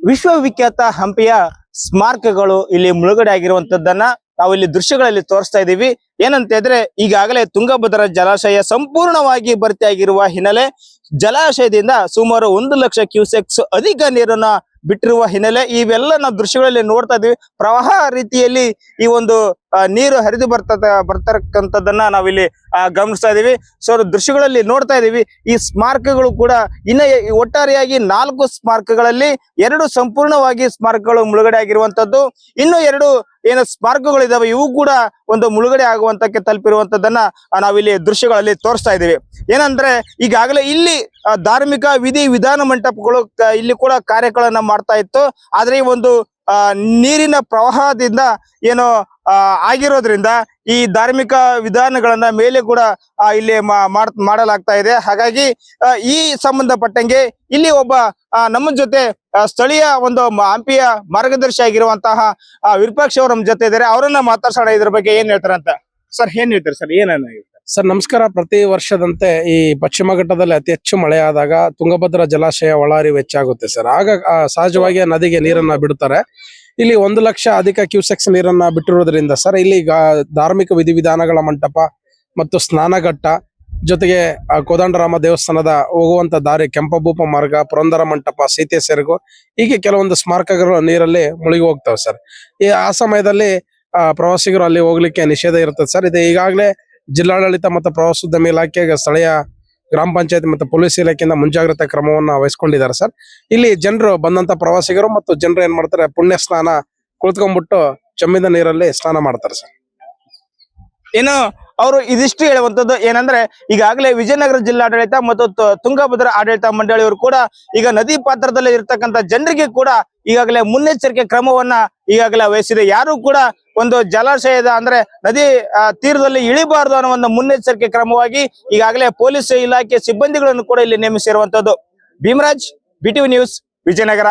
ವಿಶ್ವವಿಖ್ಯಾತ ಹಂಪಿಯ ಸ್ಮಾರಕಗಳು ಇಲ್ಲಿ ಮುಳುಗಡೆ ಆಗಿರುವಂತದ್ದನ್ನ ನಾವು ಇಲ್ಲಿ ದೃಶ್ಯಗಳಲ್ಲಿ ತೋರಿಸ್ತಾ ಇದ್ದೀವಿ ಏನಂತ ಹೇಳಿದ್ರೆ ಈಗಾಗಲೇ ತುಂಗಭದ್ರಾ ಜಲಾಶಯ ಸಂಪೂರ್ಣವಾಗಿ ಭರ್ತಿಯಾಗಿರುವ ಹಿನ್ನೆಲೆ ಜಲಾಶಯದಿಂದ ಸುಮಾರು ಒಂದು ಲಕ್ಷ ಕ್ಯೂಸೆಕ್ಸ್ ಅಧಿಕ ನೀರನ್ನ ಬಿಟ್ಟಿರುವ ಹಿನ್ನೆಲೆ ಇವೆಲ್ಲ ನಾವು ದೃಶ್ಯಗಳಲ್ಲಿ ನೋಡ್ತಾ ಇದೀವಿ. ಪ್ರವಾಹ ರೀತಿಯಲ್ಲಿ ಈ ಒಂದು ನೀರು ಹರಿದು ಬರ್ತದ, ಬರ್ತಕ್ಕಂಥದ್ದನ್ನ ನಾವಿಲ್ಲಿ ಗಮನಿಸ್ತಾ ಇದೀವಿ. ಸೊ ದೃಶ್ಯಗಳಲ್ಲಿ ನೋಡ್ತಾ ಇದೀವಿ. ಈ ಸ್ಮಾರಕಗಳು ಕೂಡ ಇನ್ನ ಒಟ್ಟಾರೆಯಾಗಿ ನಾಲ್ಕು ಸ್ಮಾರಕಗಳಲ್ಲಿ ಎರಡು ಸಂಪೂರ್ಣವಾಗಿ ಸ್ಮಾರಕಗಳು ಮುಳುಗಡೆ ಆಗಿರುವಂತದ್ದು ಇನ್ನು ಎರಡು ಏನು ಸ್ಮಾರಕಗಳು ಇದಾವೆ ಇವು ಕೂಡ ಒಂದು ಮುಳುಗಡೆ ಆಗುವಂತಕ್ಕೆ ತಲುಪಿರುವಂತದ್ದನ್ನ ನಾವಿಲ್ಲಿ ದೃಶ್ಯಗಳಲ್ಲಿ ತೋರಿಸ್ತಾ ಇದೀವಿ. ಏನಂದ್ರೆ, ಈಗಾಗಲೇ ಇಲ್ಲಿ ಧಾರ್ಮಿಕ ವಿಧಿ ವಿಧಾನ ಮಂಟಪಗಳು ಇಲ್ಲಿ ಕೂಡ ಕಾರ್ಯಗಳನ್ನ ಮಾಡ್ತಾ ಇತ್ತು. ಆದ್ರೆ ಈ ಒಂದು ನೀರಿನ ಪ್ರವಾಹದಿಂದ ಏನು ಆಗಿರೋದ್ರಿಂದ ಈ ಧಾರ್ಮಿಕ ವಿಧಾನಗಳನ್ನ ಮೇಲೆ ಕೂಡ ಇಲ್ಲಿ ಮಾಡಲಾಗ್ತಾ ಇದೆ. ಹಾಗಾಗಿ ಈ ಸಂಬಂಧಪಟ್ಟಂಗೆ ಇಲ್ಲಿ ಒಬ್ಬ ನಮ್ಮ ಜೊತೆ ಸ್ಥಳೀಯ ಒಂದು ಹಂಪಿಯ ಮಾರ್ಗದರ್ಶಿ ಆಗಿರುವಂತಹ ವಿರೂಪಾಕ್ಷ ಅವರು ನಮ್ಮ ಜೊತೆ ಇದ್ದಾರೆ. ಅವರನ್ನ ಮಾತಾಡ್ಸೋಣ ಇದ್ರ ಬಗ್ಗೆ ಏನ್ ಹೇಳ್ತಾರಂತ? ಸರ್, ಏನ್ ಹೇಳ್ತಾರೆ ಸರ್? ಏನೇನು ಸರ್, ನಮಸ್ಕಾರ. ಪ್ರತಿ ವರ್ಷದಂತೆ ಈ ಪಶ್ಚಿಮ ಘಟ್ಟದಲ್ಲಿ ಅತಿ ಹೆಚ್ಚು ಮಳೆ ಆದಾಗ ತುಂಗಭದ್ರಾ ಜಲಾಶಯ ಒಳಹರಿವು ಹೆಚ್ಚಾಗುತ್ತೆ ಸರ್. ಆಗ ಸಹಜವಾಗಿ ನದಿಗೆ ನೀರನ್ನ ಬಿಡುತ್ತಾರೆ ಇಲ್ಲಿ ಒಂದು ಲಕ್ಷ ಅಧಿಕ ಕ್ಯೂಸೆಕ್ಸ್ ನೀರನ್ನ ಬಿಟ್ಟಿರೋದ್ರಿಂದ ಸರ್, ಇಲ್ಲಿ ಧಾರ್ಮಿಕ ವಿಧಿವಿಧಾನಗಳ ಮಂಟಪ ಮತ್ತು ಸ್ನಾನಘಟ್ಟ ಜೊತೆಗೆ ಕೋದಂಡರಾಮ ದೇವಸ್ಥಾನದ ಹೋಗುವಂತ ದಾರಿ ಕೆಂಪಭೂಪ ಮಾರ್ಗ, ಪುರಂದರ ಮಂಟಪ, ಸೀತೆ ಸೆರಗು, ಹೀಗೆ ಕೆಲವೊಂದು ಸ್ಮಾರಕಗಳು ನೀರಲ್ಲಿ ಮುಳುಗಿ ಹೋಗ್ತವೆ ಸರ್. ಈ, ಆ ಸಮಯದಲ್ಲಿ ಪ್ರವಾಸಿಗರು ಅಲ್ಲಿ ಹೋಗ್ಲಿಕ್ಕೆ ನಿಷೇಧ ಇರ್ತದೆ ಸರ್. ಇದು ಈಗಾಗಲೇ ಜಿಲ್ಲಾಡಳಿತ ಮತ್ತು ಪ್ರವಾಸೋದ್ಯಮ ಇಲಾಖೆಗೆ ಸ್ಥಳೀಯ ಗ್ರಾಮ ಪಂಚಾಯತ್ ಮತ್ತು ಪೊಲೀಸ್ ಇಲಾಖೆಯಿಂದ ಮುಂಜಾಗ್ರತಾ ಕ್ರಮವನ್ನ ವಹಿಸ್ಕೊಂಡಿದ್ದಾರೆ ಸರ್. ಇಲ್ಲಿ ಜನರು ಬಂದಂತ ಪ್ರವಾಸಿಗರು ಮತ್ತು ಜನರು ಏನ್ ಮಾಡ್ತಾರೆ, ಪುಣ್ಯ ಸ್ನಾನ ಕುಳಿತುಕೊಂಡ್ಬಿಟ್ಟು ಚಮ್ಮಿದ ನೀರಲ್ಲಿ ಸ್ನಾನ ಮಾಡ್ತಾರೆ ಸರ್. ಏನು ಅವರು ಇದಿಷ್ಟು ಹೇಳುವಂತದ್ದು ಏನಂದ್ರೆ, ಈಗಾಗಲೇ ವಿಜಯನಗರ ಜಿಲ್ಲಾಡಳಿತ ಮತ್ತು ತುಂಗಭದ್ರಾ ಆಡಳಿತ ಮಂಡಳಿಯವರು ಕೂಡ ಈಗ ನದಿ ಪಾತ್ರದಲ್ಲಿ ಇರತಕ್ಕಂತ ಜನರಿಗೆ ಕೂಡ ಈಗಾಗಲೇ ಮುನ್ನೆಚ್ಚರಿಕೆ ಕ್ರಮವನ್ನ ಈಗಾಗಲೇ ವಹಿಸಿದೆ. ಯಾರು ಕೂಡ ಒಂದು ಜಲಾಶಯದ ಅಂದ್ರೆ ನದಿ ತೀರದಲ್ಲಿ ಇಳಿಬಾರದು ಅನ್ನೋ ಒಂದು ಮುನ್ನೆಚ್ಚರಿಕೆ ಕ್ರಮವಾಗಿ ಈಗಾಗಲೇ ಪೊಲೀಸ್ ಇಲಾಖೆ ಸಿಬ್ಬಂದಿಗಳನ್ನು ಕೂಡ ಇಲ್ಲಿ ನೇಮಿಸಿರುವಂತದ್ದು. Bhimraj BTV news Vijayanagara.